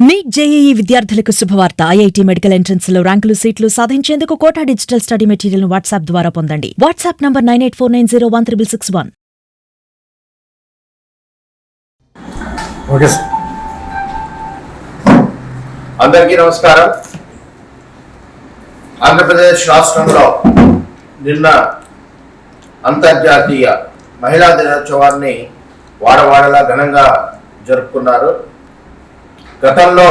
Neat JEE విద్యార్థులకు శుభవార్త. IIT medical ఎంట్రన్స్లో ర్యాంకులు సీట్లు సాధించేందుకు Kota digital study material WhatsApp ద్వారా పొందండి. WhatsApp number nine eight four nine zero one triple six one. అందరికీ నమస్కారం. ఆంధ్రప్రదేశ్ రాష్ట్రంలో నిన్న అంతర్జాతీయ మహిళా దినోత్సవాన్ని వాడవాడలా ఘనంగా జరుపుకున్నారు. గతంలో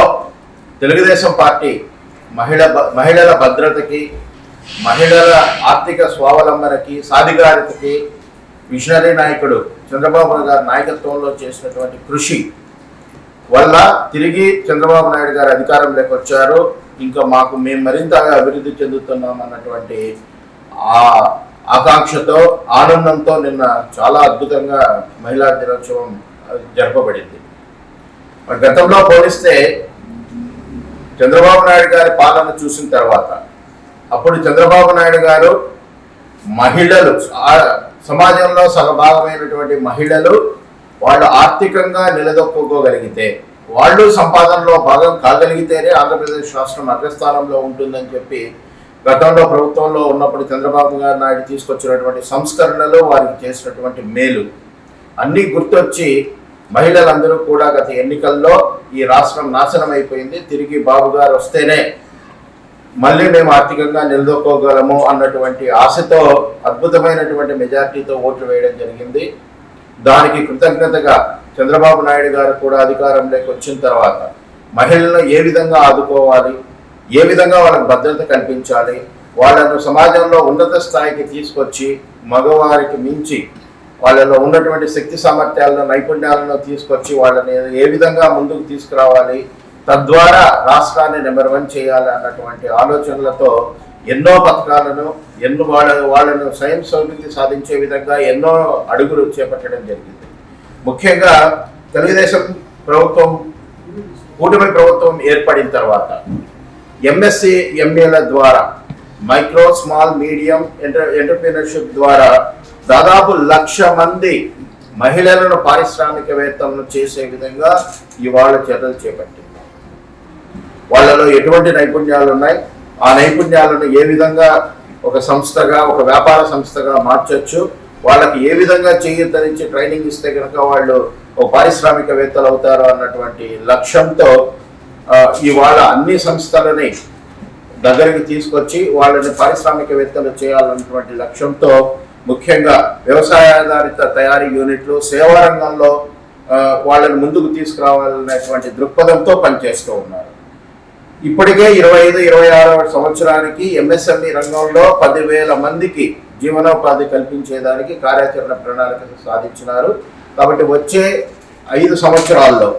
తెలుగుదేశం పార్టీ మహిళ మహిళల భద్రతకి మహిళల ఆర్థిక స్వావలంబనకి సాధికారతకి విషనరీ నాయకుడు చంద్రబాబు గారి నాయకత్వంలో చేసినటువంటి కృషి వల్ల తిరిగి చంద్రబాబు నాయుడు గారు అధికారంలోకి వచ్చారు. ఇంకా మాకు మేము మరింతగా అభివృద్ధి చెందుతున్నాం అన్నటువంటి ఆ ఆకాంక్షతో ఆనందంతో నిన్న చాలా అద్భుతంగా మహిళా దినోత్సవం జరపబడింది. మరి గతంలో పోలిస్తే చంద్రబాబు నాయుడు గారి పాలన చూసిన తర్వాత అప్పుడు చంద్రబాబు నాయుడు గారు మహిళలు సమాజంలో సగభాగమైనటువంటి మహిళలు వాళ్ళు ఆర్థికంగా నిలదొక్కుకోగలిగితే వాళ్ళు సంపాదనలో భాగం కాగలిగితేనే ఆంధ్రప్రదేశ్ రాష్ట్రం అగ్రస్థానంలో ఉంటుందని చెప్పి గతంలో ప్రభుత్వంలో ఉన్నప్పుడు చంద్రబాబు గారు నాయుడు తీసుకొచ్చినటువంటి సంస్కరణలు వారికి చేసినటువంటి మేలు అన్నీ గుర్తొచ్చి మహిళలందరూ కూడా గత ఎన్నికల్లో ఈ రాష్ట్రం నాశనం అయిపోయింది. తిరిగి బాబు గారు వస్తేనే మళ్ళీ మేము ఆర్థికంగా నిలదొక్కోగలము అన్నటువంటి ఆశతో అద్భుతమైనటువంటి మెజార్టీతో ఓట్లు వేయడం జరిగింది. దానికి కృతజ్ఞతగా చంద్రబాబు నాయుడు గారు కూడా అధికారంలోకి వచ్చిన తర్వాత మహిళలను ఏ విధంగా ఆదుకోవాలి? ఏ విధంగా వాళ్ళకి భద్రత కల్పించాలి? వాళ్ళను సమాజంలో ఉన్నత స్థాయికి తీసుకొచ్చి మగవారికి మించి వాళ్ళలో ఉన్నటువంటి శక్తి సామర్థ్యాలను నైపుణ్యాలను తీసుకొచ్చి వాళ్ళని ఏ విధంగా ముందుకు తీసుకురావాలి తద్వారా రాష్ట్రాన్ని నెంబర్ వన్ చేయాలి అన్నటువంటి ఆలోచనలతో ఎన్నో పథకాలను ఎన్నో వాళ్ళ వాళ్ళను స్వయం సమృద్ధి సాధించే విధంగా ఎన్నో అడుగులు చేపట్టడం జరిగింది. ముఖ్యంగా తెలుగుదేశం ప్రభుత్వం కూటమి ప్రభుత్వం ఏర్పడిన తర్వాత ఎంఎస్సి ఎంఏల ద్వారా micro small medium enter entrepreneurship ద్వారా దాదాపు లక్ష మంది మహిళలను పారిశ్రామికవేత్తలను చేసే విధంగా ఇవాళ చర్యలు చేపట్టింది. వాళ్ళలో ఎటువంటి నైపుణ్యాలు ఉన్నాయి? ఆ నైపుణ్యాలను ఏ విధంగా ఒక సంస్థగా ఒక వ్యాపార సంస్థగా మార్చొచ్చు? వాళ్ళకి ఏ విధంగా చేయొద్దనిచ్చి ట్రైనింగ్ ఇస్తే కనుక వాళ్ళు ఒక పారిశ్రామికవేత్తలు అవుతారు అన్నటువంటి లక్ష్యంతో ఇవాళ అన్ని సంస్థలని దగ్గరికి తీసుకొచ్చి వాళ్ళని పారిశ్రామికవేత్తలు చేయాలన్నటువంటి లక్ష్యంతో ముఖ్యంగా వ్యవసాయాధారిత తయారీ యూనిట్లు సేవా రంగంలో వాళ్ళని ముందుకు తీసుకురావాలనేటువంటి దృక్పథంతో పనిచేస్తూ ఉన్నారు. ఇప్పటికే ఇరవై ఐదు ఇరవై ఆరవ సంవత్సరానికి ఎంఎస్ఎంఈ రంగంలో పదివేల మందికి జీవనోపాధి కల్పించేదానికి కార్యాచరణ ప్రణాళిక సాధించినారు. కాబట్టి వచ్చే ఐదు సంవత్సరాల్లో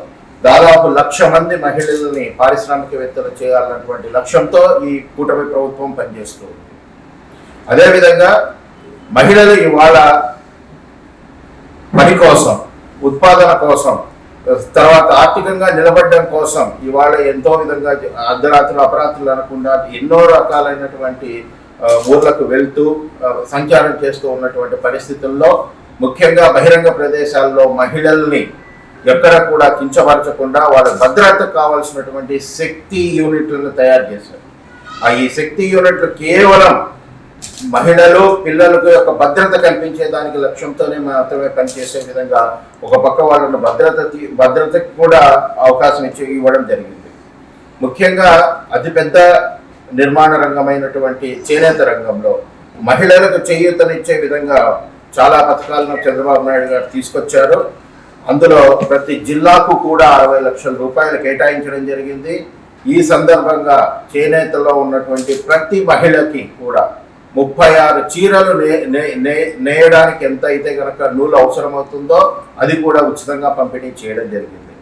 దాదాపు లక్ష మంది మహిళల్ని పారిశ్రామికవేత్తలు చేయాలన్నటువంటి లక్ష్యంతో ఈ కూటమి ప్రభుత్వం పనిచేస్తుంది అదేవిధంగా మహిళలు ఇవాళ పని కోసం ఉత్పాదన కోసం తర్వాత ఆర్థికంగా నిలబడడం కోసం ఇవాళ ఎంతో విధంగా అర్ధరాత్రులు అపరాత్రులు అనకుండా ఎన్నో రకాలైనటువంటి ఊర్లకు వెళ్తూ సంచారం చేస్తూ ఉన్నటువంటి పరిస్థితుల్లో ముఖ్యంగా బహిరంగ ప్రదేశాల్లో మహిళల్ని ఎక్కడ కూడా కించపరచకుండా వాళ్ళ భద్రతకు కావాల్సినటువంటి శక్తి యూనిట్లను తయారు చేశారు. ఆ ఈ శక్తి యూనిట్లు కేవలం మహిళలు పిల్లలకు యొక్క భద్రత కల్పించే దానికి లక్ష్యంతోనే మాత్రమే పనిచేసే విధంగా ఒక పక్క వాళ్ళను భద్రత భద్రతకి భద్రతకు కూడా అవకాశం ఇచ్చి ఇవ్వడం జరిగింది. ముఖ్యంగా అతిపెద్ద నిర్మాణ రంగమైనటువంటి చేనేత రంగంలో మహిళలకు చేయూతనిచ్చే విధంగా చాలా పథకాలను చంద్రబాబు నాయుడు గారు తీసుకొచ్చారు. అందులో ప్రతి జిల్లాకు కూడా అరవై లక్షల రూపాయలు కేటాయించడం జరిగింది. ఈ సందర్భంగా చేనేతలో ఉన్నటువంటి ప్రతి మహిళకి కూడా ముప్పై ఆరు చీరలు నే నే- నే- నేయడానికి ఎంత అయితే కనుక నూలు అవసరమవుతుందో అది కూడా ఉచితంగా పంపిణీ చేయడం జరిగింది.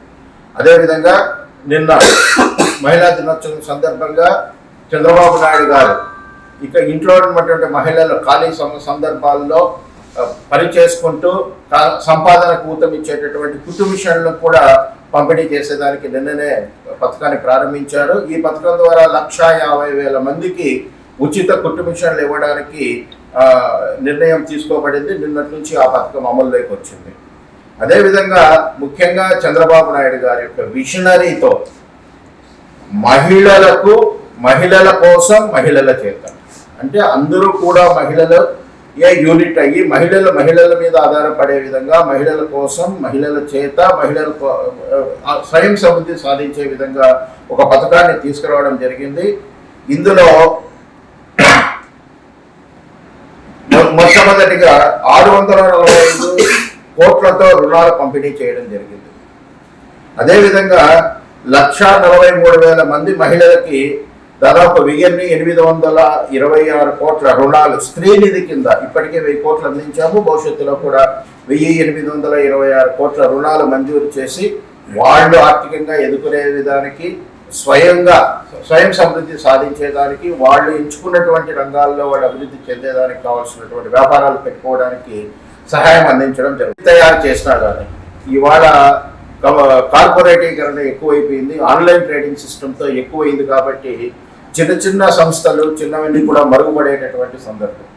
అదేవిధంగా నిన్న మహిళా దినోత్సవం సందర్భంగా చంద్రబాబు నాయుడు గారు ఇక ఇంట్లో ఉన్నటువంటి మహిళలు ఖాళీ సందర్భాల్లో పని చేసుకుంటూ సంపాదనకు ఊతమిచ్చేటటువంటి కూడా పంపిణీ చేసేదానికి నిన్ననే పథకాన్ని ప్రారంభించారు. ఈ పథకం ద్వారా లక్షా యాభై వేల మందికి ఉచిత కుట్టు మిషన్లు ఇవ్వడానికి నిర్ణయం తీసుకోబడింది. నిన్నటి నుంచి ఆ పథకం అమల్లోకి వచ్చింది. అదేవిధంగా ముఖ్యంగా చంద్రబాబు నాయుడు గారి యొక్క విషనరీతో మహిళలకు మహిళల కోసం మహిళల చేత. అంటే అందరూ కూడా మహిళలు ఏ యూనిట్ అయ్యి మహిళలు మహిళల మీద ఆధారపడే విధంగా మహిళల కోసం మహిళల చేత మహిళల స్వయం సమృద్ధి సాధించే విధంగా ఒక పథకాన్ని తీసుకురావడం జరిగింది. ఇందులో మొట్టమొదటిగా ఆరు వందల నలభై ఐదు కోట్లతో రుణాల పంపిణీ చేయడం జరిగింది. అదేవిధంగా లక్ష నలభై మూడు వేల మంది మహిళలకి దాదాపు వెయ్యిన్ని ఎనిమిది వందల ఇరవై ఆరు కోట్ల రుణాలు స్త్రీనిధి కింద ఇప్పటికే వెయ్యి కోట్లు అందించాము. భవిష్యత్తులో కూడా వెయ్యి ఎనిమిది వందల ఇరవై ఆరు కోట్ల రుణాలు మంజూరు చేసి వాళ్ళు ఆర్థికంగా ఎదుర్కొనే విధానికి స్వయంగా స్వయం సమృద్ధి సాధించేదానికి వాళ్ళు ఎంచుకున్నటువంటి రంగాల్లో వాళ్ళు అభివృద్ధి చెందేదానికి కావాల్సినటువంటి వ్యాపారాలు పెట్టుకోవడానికి సహాయం అందించడం జరుగుతుంది. తయారు చేసినా కానీ ఇవాళ కార్పొరేటీకరణ ఎక్కువైపోయింది ఆన్లైన్ ట్రేడింగ్ సిస్టంతో ఎక్కువైంది కాబట్టి చిన్న చిన్న సంస్థలు చిన్నవన్నీ కూడా మరుగుపడేటటువంటి సందర్భం.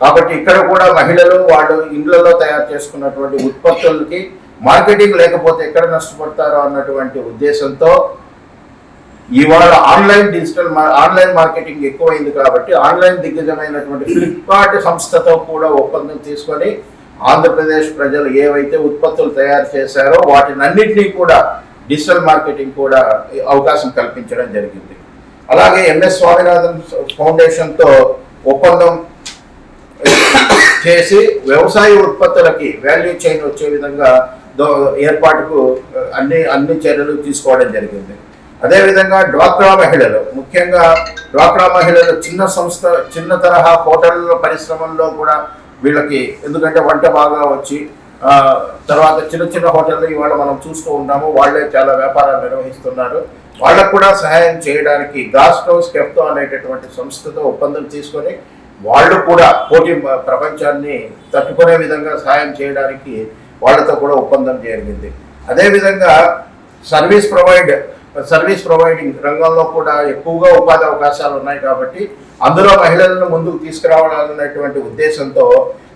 కాబట్టి ఇక్కడ కూడా మహిళలు వాళ్ళు ఇండ్లలో తయారు చేసుకున్నటువంటి ఉత్పత్తులకి మార్కెటింగ్ లేకపోతే ఎక్కడ నష్టపడతారో అన్నటువంటి ఉద్దేశంతో ఇవాళ ఆన్లైన్ డిజిటల్ మా- ఆన్లైన్ మార్కెటింగ్ ఎక్కువైంది కాబట్టి ఆన్లైన్ దిగ్గజమైనటువంటి ఫ్లిప్కార్ట్ సంస్థతో కూడా ఒప్పందం తీసుకొని ఆంధ్రప్రదేశ్ ప్రజలు ఏవైతే ఉత్పత్తులు తయారు చేశారో వాటినన్నింటినీ కూడా డిజిటల్ మార్కెటింగ్ కూడా అవకాశం కల్పించడం జరిగింది. అలాగే ఎంఎస్ స్వామినాథన్ ఫౌండేషన్తో ఒప్పందం చేసి వ్యవసాయ ఉత్పత్తులకి వాల్యూ చైన్ వచ్చే విధంగా దో- ఏర్పాటుకు అన్ని అన్ని చర్యలు తీసుకోవడం జరిగింది. అదేవిధంగా డ్వాక్రా మహిళలు ముఖ్యంగా డ్వాక్రా మహిళలు చిన్న సంస్థ చిన్న తరహా హోటళ్ళ పరిశ్రమల్లో కూడా వీళ్ళకి ఎందుకంటే వంట బాగా వచ్చి తర్వాత చిన్న చిన్న హోటళ్ళు ఇవాళ మనం చూస్తూ ఉన్నాము వాళ్ళే చాలా వ్యాపారాలు నిర్వహిస్తున్నారు. వాళ్ళకు కూడా సహాయం చేయడానికి గాస్టో స్కెప్తో అనేటటువంటి సంస్థతో ఒప్పందం తీసుకొని వాళ్ళు కూడా పోటీ ప్రపంచాన్ని తట్టుకునే విధంగా సహాయం చేయడానికి వాళ్ళతో కూడా ఒప్పందం జరిగింది. అదేవిధంగా సర్వీస్ ప్రొవైడ్ సర్వీస్ ప్రొవైడింగ్ రంగంలో కూడా ఎక్కువగా ఉపాధి అవకాశాలు ఉన్నాయి కాబట్టి అందులో మహిళలను ముందుకు తీసుకురావాలన్నటువంటి ఉద్దేశంతో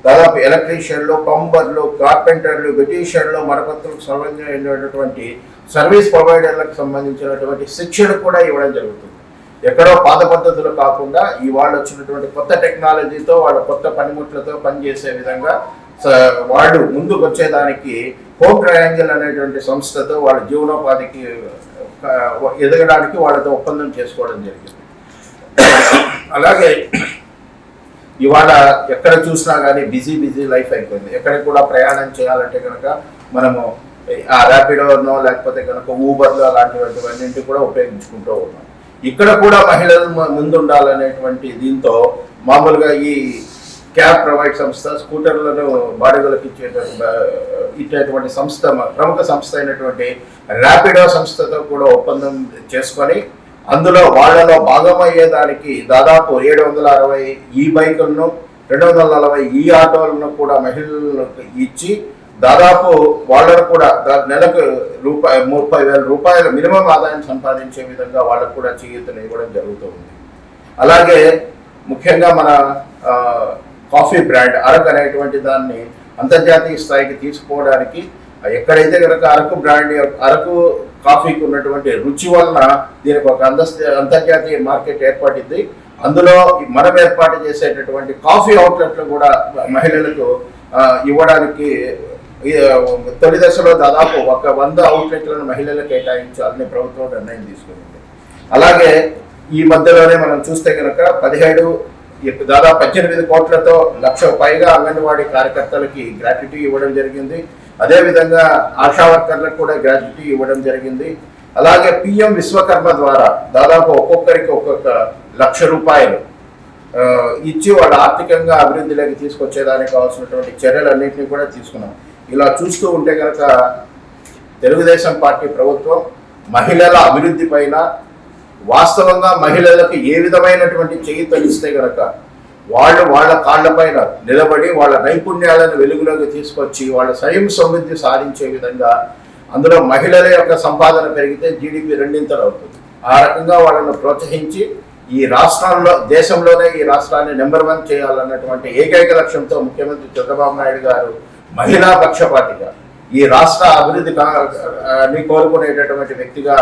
దాదాపు ఎలక్ట్రీషియన్లు పంపర్లు కార్పెంటర్లు బ్యూటీషియన్లు మరపత్రులకు సంబంధించినటువంటి సర్వీస్ ప్రొవైడర్లకు సంబంధించినటువంటి శిక్షణ కూడా ఇవ్వడం జరుగుతుంది. ఎక్కడో పాత పద్ధతులు కాకుండా ఈ వాళ్ళు వచ్చినటువంటి కొత్త టెక్నాలజీతో వాళ్ళ కొత్త పనిముట్లతో పనిచేసే విధంగా వాళ్ళు ముందుకు వచ్చేదానికి హోమ్ ట్రయాంగిల్ అనేటువంటి సంస్థతో వాళ్ళ జీవనోపాధికి ఎదగడానికి వాళ్ళతో ఒప్పందం చేసుకోవడం జరిగింది. అలాగే ఇవాళ ఎక్కడ చూసినా కానీ బిజీ బిజీ లైఫ్ అయిపోయింది. ఎక్కడికి కూడా ప్రయాణం చేయాలంటే కనుక మనము ఆ ర్యాపిడోనో లేకపోతే కనుక ఊబర్లో అలాంటివన్నింటి కూడా ఉపయోగించుకుంటూ ఉన్నాం. ఇక్కడ కూడా మహిళలు ముందుండాలనేటువంటి దీంతో మామూలుగా ఈ క్యాబ్ ప్రొవైడ్ సంస్థ స్కూటర్లను బాడుగలకు ఇచ్చేటువంటి ఇచ్చేటువంటి సంస్థ ప్రముఖ సంస్థ అయినటువంటి ర్యాపిడో సంస్థతో కూడా ఒప్పందం చేసుకొని అందులో వాళ్ళలో భాగమయ్యేదానికి దాదాపు ఏడు వందల అరవై ఈ బైకులను రెండు వందల నలభై ఈ ఆటోలను కూడా మహిళలకు ఇచ్చి దాదాపు వాళ్ళను కూడా నెలకు రూపాయి ముప్పై వేల రూపాయల మినిమం ఆదాయం సంపాదించే విధంగా వాళ్ళకు కూడా చేయూతను ఇవ్వడం జరుగుతుంది. అలాగే ముఖ్యంగా మన కాఫీ బ్రాండ్ అరకు అనేటువంటి దాన్ని అంతర్జాతీయ స్థాయికి తీసుకోవడానికి ఎక్కడైతే కనుక అరకు బ్రాండ్ యొక్క- అరకు కాఫీకి ఉన్నటువంటి రుచి వలన దీనికి ఒక అందస్త అంతర్జాతీయ మార్కెట్ ఏర్పడింది. అందులో మనం ఏర్పాటు చేసేటటువంటి కాఫీ అవుట్లెట్లు కూడా మహిళలకు ఇవ్వడానికి తొలి దశలో దాదాపు ఒక వంద అవుట్లెట్లను మహిళలకు కేటాయించాలని ప్రభుత్వం నిర్ణయం తీసుకుంది. అలాగే ఈ మధ్యలోనే మనం చూస్తే కనుక పదిహేడు దాదాపు పద్దెనిమిది కోట్లతో లక్ష పైగా అంగన్వాడీ కార్యకర్తలకి గ్రాట్యుటీ ఇవ్వడం జరిగింది. అదేవిధంగా ఆశా వర్కర్లకు కూడా గ్రాట్యుటీ ఇవ్వడం జరిగింది. అలాగే పిఎం విశ్వకర్మ ద్వారా దాదాపు ఒక్కొక్కరికి ఒక్కొక్క లక్ష రూపాయలు ఇచ్చి వాళ్ళు ఆర్థికంగా అభివృద్ధిలోకి తీసుకొచ్చేదానికి కావాల్సినటువంటి చర్యలన్నింటినీ కూడా తీసుకున్నాం. ఇలా చూస్తూ ఉంటే కనుక తెలుగుదేశం పార్టీ ప్రభుత్వం మహిళల అభివృద్ధి పైన వాస్తవంగా మహిళలకు ఏ విధమైనటువంటి చేయితనిస్తే గనక వాళ్ళు వాళ్ళ కాళ్ళపైన నిలబడి వాళ్ళ నైపుణ్యాలను వెలుగులోకి తీసుకొచ్చి వాళ్ళ స్వయం సమృద్ధి సాధించే విధంగా అందులో మహిళల యొక్క సంపాదన పెరిగితే జీడిపి రెండింతలు అవుతుంది. ఆ రకంగా వాళ్ళను ప్రోత్సహించి ఈ రాష్ట్రంలో దేశంలోనే ఈ రాష్ట్రాన్ని నెంబర్ వన్ చేయాలన్నటువంటి ఏకైక లక్ష్యంతో ముఖ్యమంత్రి చంద్రబాబు నాయుడు గారు మహిళా పక్షపాతిగా ఈ రాష్ట్ర అభివృద్ధి ని కోరుకునేటటువంటి వ్యక్తిగా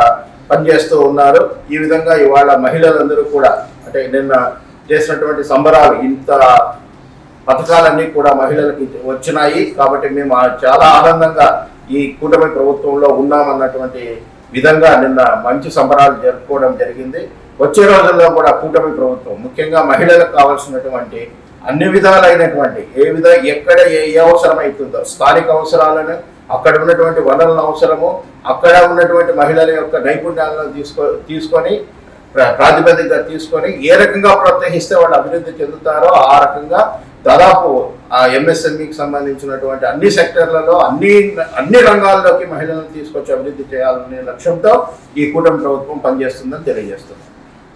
పనిచేస్తూ ఉన్నారు. ఈ విధంగా ఇవాళ మహిళలందరూ కూడా అంటే నిన్న చేసినటువంటి సంబరాలు ఇంత పథకాలన్నీ కూడా మహిళలకి వచ్చినాయి. కాబట్టి మేము చాలా ఆనందంగా ఈ కూటమి ప్రభుత్వంలో ఉన్నామన్నటువంటి విధంగా నిన్న మంచి సంబరాలు జరుపుకోవడం జరిగింది. వచ్చే రోజుల్లో కూడా కూటమి ప్రభుత్వం ముఖ్యంగా మహిళలకు కావాల్సినటువంటి అన్ని విధాలైనటువంటి ఏ విధ ఎక్కడ ఏ ఏ అవసరం అవుతుందో స్థానిక అవసరాలను అక్కడ ఉన్నటువంటి వనరుల అవసరము అక్కడ ఉన్నటువంటి మహిళల యొక్క నైపుణ్యాలను తీసుకో తీసుకొని ప్ర- ప్రాతిపదికగా తీసుకొని ఏ రకంగా ప్రోత్సహిస్తే వాళ్ళు అభివృద్ధి చెందుతారో ఆ రకంగా దాదాపు ఆ ఎంఎస్ఎంఈకి సంబంధించినటువంటి అన్ని సెక్టర్లలో అన్ని అన్ని రంగాల్లోకి మహిళలను తీసుకొచ్చి అభివృద్ధి చేయాలనే లక్ష్యంతో ఈ కూటమి ప్రభుత్వం పనిచేస్తుందని తెలియజేస్తుంది.